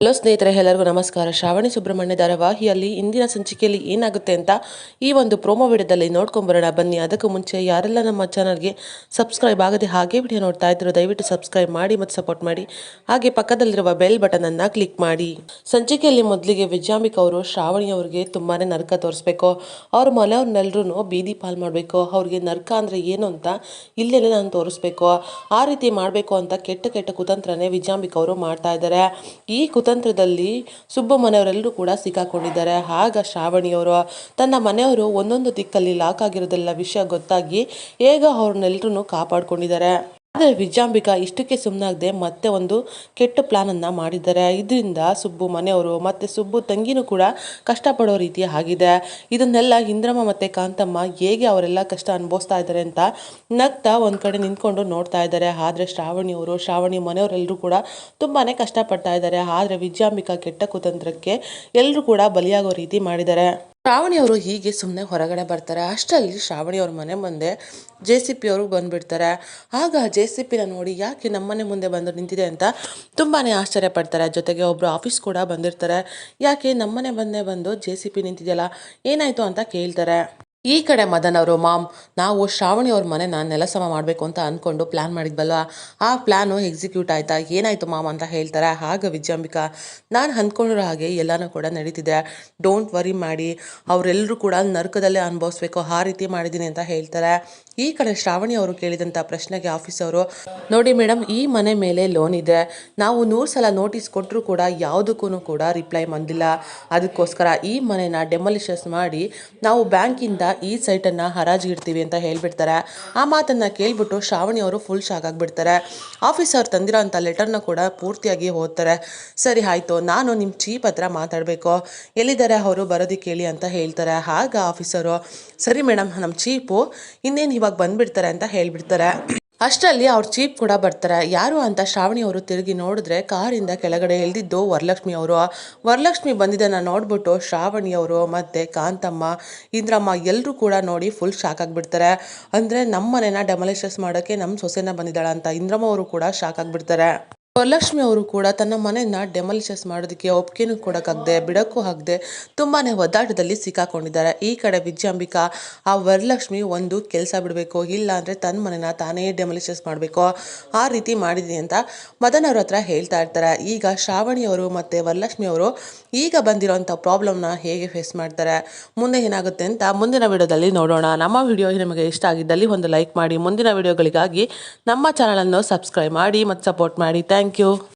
Hello ಸ್ನೇಹಿತರೆ, ಎಲ್ಲರಿಗೂ ನಮಸ್ಕಾರ. ಶ್ರಾವಣಿ ಸುಬ್ರಹ್ಮಣ್ಯ ಧಾರಾವಾಹಿಯಲ್ಲಿ ಇಂದಿನ ಸಂಚಿಕೆಯಲ್ಲಿ ಏನಾಗುತ್ತೆ ಅಂತ ಈ ಒಂದು ಪ್ರೋಮೋ ವಿಡಿಯೋದಲ್ಲಿ ನೋಡ್ಕೊಂಬರೋಣ. ಬನ್ನಿ, ಅದಕ್ಕೂ ಮುಂಚೆ ಯಾರೆಲ್ಲ ನಮ್ಮ ಚಾನಲ್ಗೆ ಸಬ್ಸ್ಕ್ರೈಬ್ ಆಗದೆ ಹಾಗೆ ವಿಡಿಯೋ ನೋಡ್ತಾ ಇದ್ರು ದಯವಿಟ್ಟು ಸಬ್ಸ್ಕ್ರೈಬ್ ಮಾಡಿ ಮತ್ತು ಸಪೋರ್ಟ್ ಮಾಡಿ. ಹಾಗೆ ಪಕ್ಕದಲ್ಲಿರುವ ಬೆಲ್ ಬಟನ್ ಅನ್ನ ಕ್ಲಿಕ್ ಮಾಡಿ. ಸಂಚಿಕೆಯಲ್ಲಿ ಮೊದಲಿಗೆ ವಿಜಯಾಂಬಿಕ ಅವರು ಶ್ರಾವಣಿ ಅವರಿಗೆ ತುಂಬಾನೇ ನರಕ ತೋರಿಸ್ಬೇಕು. ಅವ್ರ ಮನೆಯವ್ರನ್ನೆಲ್ಲರೂ ಬೀದಿ ಪಾಲ್ ಮಾಡಬೇಕು. ಅವ್ರಿಗೆ ನರಕ ಅಂದ್ರೆ ಏನು ಅಂತ ಇಲ್ಲೆಲ್ಲ ನಾನು ತೋರಿಸ್ಬೇಕು. ಆ ರೀತಿ ಮಾಡಬೇಕು ಅಂತ ಕೆಟ್ಟ ಕೆಟ್ಟ ಕುತಂತ್ರನೇ ವಿಜಯಾಂಬಿಕ ಅವರು ಮಾಡ್ತಾ ಇದ್ದಾರೆ. ಈ ಕುತಂತ್ರದಲ್ಲಿ ಸುಬ್ಬ ಮನೆಯವರೆಲ್ಲರೂ ಕೂಡ ಸಿಕ್ಕಾಕೊಂಡಿದ್ದಾರೆ. ಆಗ ಶ್ರಾವಣಿಯವರು, ತನ್ನ ಮನೆಯವರು ಒಂದೊಂದು ದಿಕ್ಕಲ್ಲಿ ಲಾಕ್ ಆಗಿರೋದೆಲ್ಲ ವಿಷಯ ಗೊತ್ತಾಗಿ, ಹೇಗ ಅವ್ರನ್ನೆಲ್ಲರೂ ಕಾಪಾಡ್ಕೊಂಡಿದ್ದಾರೆ. ಆದರೆ ವಿಜಯಾಂಬಿಕಾ ಇಷ್ಟಕ್ಕೆ ಸುಮ್ಮನಾಗದೆ ಮತ್ತೆ ಒಂದು ಕೆಟ್ಟ ಪ್ಲಾನ್ ಅನ್ನ ಮಾಡಿದ್ದಾರೆ. ಇದರಿಂದ ಸುಬ್ಬು ಮನೆಯವರು ಮತ್ತೆ ಸುಬ್ಬು ತಂಗಿನೂ ಕೂಡ ಕಷ್ಟಪಡೋ ರೀತಿ ಆಗಿದೆ. ಇದನ್ನೆಲ್ಲ ಇಂದ್ರಮ್ಮ ಮತ್ತೆ ಕಾಂತಮ್ಮ ಹೇಗೆ ಅವರೆಲ್ಲ ಕಷ್ಟ ಅನುಭವಿಸ್ತಾ ಇದ್ದಾರೆ ಅಂತ ನಗ್ತಾ ಒಂದು ಕಡೆ ನಿಂತ್ಕೊಂಡು ನೋಡ್ತಾ ಇದ್ದಾರೆ. ಆದರೆ ಶ್ರಾವಣಿಯವರು ಶ್ರಾವಣಿ ಮನೆಯವರೆಲ್ಲರೂ ಕೂಡ ತುಂಬಾನೇ ಕಷ್ಟಪಡ್ತಾ ಇದ್ದಾರೆ. ಆದರೆ ವಿಜಯಾಂಬಿಕಾ ಕೆಟ್ಟ ಕುತಂತ್ರಕ್ಕೆ ಎಲ್ಲರೂ ಕೂಡ ಬಲಿಯಾಗೋ ರೀತಿ ಮಾಡಿದ್ದಾರೆ. ಶ್ರಾವಣಿ ಅವರು ಹೀಗೆ ಸುಮ್ಮನೆ ಹೊರಗಡೆ ಬರ್ತಾರೆ. ಅಷ್ಟರಲ್ಲಿ ಶ್ರಾವಣಿ ಅವ್ರ ಮನೆ ಮುಂದೆ ಜೆ ಸಿ ಪಿ ಅವರು ಬಂದುಬಿಡ್ತಾರೆ. ಆಗ ಜೆ ಸಿ ಪಿನ ನೋಡಿ ಯಾಕೆ ನಮ್ಮನೆ ಮುಂದೆ ಬಂದು ನಿಂತಿದೆ ಅಂತ ತುಂಬಾ ಆಶ್ಚರ್ಯ ಪಡ್ತಾರೆ. ಜೊತೆಗೆ ಒಬ್ಬರು ಆಫೀಸ್ ಕೂಡ ಬಂದಿರ್ತಾರೆ. ಯಾಕೆ ನಮ್ಮನೆ ಬಂದೇ ಬಂದು ಜೆ ಸಿ ಪಿ ನಿಂತಿದೆಯಲ್ಲ? ಏನಾಯಿತು ಅಂತ ಕೇಳ್ತಾರೆ. ಈ ಕಡೆ ಮದನ್ ಅವರು, ಮಾಮ್, ನಾವು ಶ್ರಾವಣಿ ಅವ್ರ ಮನೆನ ನೆಲಸಮ ಮಾಡಬೇಕು ಅಂತ ಅಂದ್ಕೊಂಡು ಪ್ಲ್ಯಾನ್ ಮಾಡಿದ್ವಲ್ವ? ಆ ಪ್ಲ್ಯಾನು ಎಕ್ಸಿಕ್ಯೂಟ್ ಆಯಿತಾ? ಏನಾಯಿತು ಮಾಮ್ ಅಂತ ಹೇಳ್ತಾರೆ. ಆಗ ವಿಜಯಾಂಬಿಕಾ, ನಾನು ಅಂದ್ಕೊಂಡಿರೋ ಹಾಗೆ ಎಲ್ಲನೂ ಕೂಡ ನಡೀತಿದೆ. ಡೋಂಟ್ ವರಿ ಮಾಡಿ ಅವರೆಲ್ಲರೂ ಕೂಡ ನರಕದಲ್ಲೇ ಅನುಭವಿಸ್ಬೇಕು. ಆ ರೀತಿ ಮಾಡಿದ್ದೀನಿ ಅಂತ ಹೇಳ್ತಾರೆ. ಈ ಕಡೆ ಶ್ರಾವಣಿ ಅವರು ಕೇಳಿದಂಥ ಪ್ರಶ್ನೆಗೆ ಆಫೀಸ್ ಅವರು, ನೋಡಿ ಮೇಡಮ್ ಈ ಮನೆ ಮೇಲೆ ಲೋನ್ ಇದೆ. ನಾವು ನೂರು ಸಲ ನೋಟಿಸ್ ಕೊಟ್ಟರೂ ಕೂಡ ಯಾವುದಕ್ಕೂ ಕೂಡ ರಿಪ್ಲೈ ಬಂದಿಲ್ಲ. ಅದಕ್ಕೋಸ್ಕರ ಈ ಮನೆನ ಡೆಮಾಲಿಷಸ್ ಮಾಡಿ ನಾವು ಬ್ಯಾಂಕಿಂದ ಈ ಸೈಟನ್ನು ಹರಾಜಿಗೆ ಇಡ್ತೀವಿ ಅಂತ ಹೇಳಿಬಿಡ್ತಾರೆ. ಆ ಮಾತನ್ನು ಕೇಳಿಬಿಟ್ಟು ಶ್ರಾವಣಿ ಅವರು ಫುಲ್ ಶಾಕ್ ಆಗಿಬಿಡ್ತಾರೆ. ಆಫೀಸ್ ಅವ್ರು ತಂದಿರೋ ಅಂಥ ಲೆಟರ್ನ ಕೂಡ ಪೂರ್ತಿಯಾಗಿ ಓದ್ತಾರೆ. ಸರಿ ಆಯಿತು, ನಾನು ನಿಮ್ಮ ಚೀಪ್ ಹತ್ರ ಮಾತಾಡಬೇಕು. ಎಲ್ಲಿದ್ದಾರೆ ಅವರು? ಬರೋದಕ್ಕೆ ಕೇಳಿ ಅಂತ ಹೇಳ್ತಾರೆ. ಆಗ ಆಫೀಸರು, ಸರಿ ಮೇಡಮ್ ನಮ್ಮ ಚೀಪು ಇನ್ನೇನು ಇವಾಗ ಬಂದುಬಿಡ್ತಾರೆ ಅಂತ ಹೇಳ್ಬಿಡ್ತಾರೆ. ಅಷ್ಟರಲ್ಲಿ ಅವ್ರ ಚೀಪ್ ಕೂಡ ಬರ್ತಾರೆ. ಯಾರು ಅಂತ ಶ್ರಾವಣಿ ಅವರು ತಿರುಗಿ ನೋಡಿದ್ರೆ ಕಾರಿಂದ ಕೆಳಗಡೆ ಇಳಿದಿದ್ದು ವರಲಕ್ಷ್ಮಿ ಅವರು. ವರಲಕ್ಷ್ಮಿ ಬಂದಿದ್ದನ್ನು ನೋಡ್ಬಿಟ್ಟು ಶ್ರಾವಣಿ ಅವರು ಮತ್ತೆ ಕಾಂತಮ್ಮ, ಇಂದ್ರಮ್ಮ ಎಲ್ಲರೂ ಕೂಡ ನೋಡಿ ಫುಲ್ ಶಾಕ್ ಆಗಿಬಿಡ್ತಾರೆ. ಅಂದರೆ ನಮ್ಮ ಮನೆನ ಡೆಮಲಿಷಸ್ ಮಾಡೋಕ್ಕೆ ನಮ್ಮ ಸೊಸೆನ ಬಂದಿದ್ದಾಳೆ ಅಂತ ಇಂದ್ರಮ್ಮ ಅವರು ಕೂಡ ಶಾಕ್ ಆಗಿಬಿಡ್ತಾರೆ. ವರಲಕ್ಷ್ಮಿ ಅವರು ಕೂಡ ತನ್ನ ಮನೆಯನ್ನ ಡೆಮಾಲಿಷಸ್ ಮಾಡೋದಕ್ಕೆ ಒಪ್ಪಿಗೆನೂ ಕೊಡೋಕ್ಕಾಗದೆ ಬಿಡಕ್ಕೂ ಆಗದೆ ತುಂಬಾನೇ ಒದ್ದಾಟದಲ್ಲಿ ಸಿಕ್ಕಾಕೊಂಡಿದ್ದಾರೆ. ಈ ಕಡೆ ವಿದ್ಯಾಂಬಿಕಾ ಆ ವರಲಕ್ಷ್ಮಿ ಒಂದು ಕೆಲಸ ಬಿಡಬೇಕು, ಇಲ್ಲ ಅಂದರೆ ತನ್ನ ಮನೆನ ತಾನೇ ಡೆಮಾಲಿಷಸ್ ಮಾಡಬೇಕು, ಆ ರೀತಿ ಮಾಡಿದ್ದೀನಿ ಅಂತ ಮದನ್ ಹತ್ರ ಹೇಳ್ತಾ ಇರ್ತಾರೆ. ಈಗ ಶ್ರಾವಣಿ ಅವರು ಮತ್ತು ವರಲಕ್ಷ್ಮಿ ಅವರು ಈಗ ಬಂದಿರೋಂಥ ಪ್ರಾಬ್ಲಮ್ನ ಹೇಗೆ ಫೇಸ್ ಮಾಡ್ತಾರೆ, ಮುಂದೆ ಏನಾಗುತ್ತೆ ಅಂತ ಮುಂದಿನ ವಿಡಿಯೋದಲ್ಲಿ ನೋಡೋಣ. ನಮ್ಮ ವಿಡಿಯೋ ನಿಮಗೆ ಇಷ್ಟ ಆಗಿದ್ದಲ್ಲಿ ಒಂದು ಲೈಕ್ ಮಾಡಿ, ಮುಂದಿನ ವಿಡಿಯೋಗಳಿಗಾಗಿ ನಮ್ಮ ಚಾನಲನ್ನು ಸಬ್ಸ್ಕ್ರೈಬ್ ಮಾಡಿ ಮತ್ತು ಸಪೋರ್ಟ್ ಮಾಡಿ. Thank Thank you.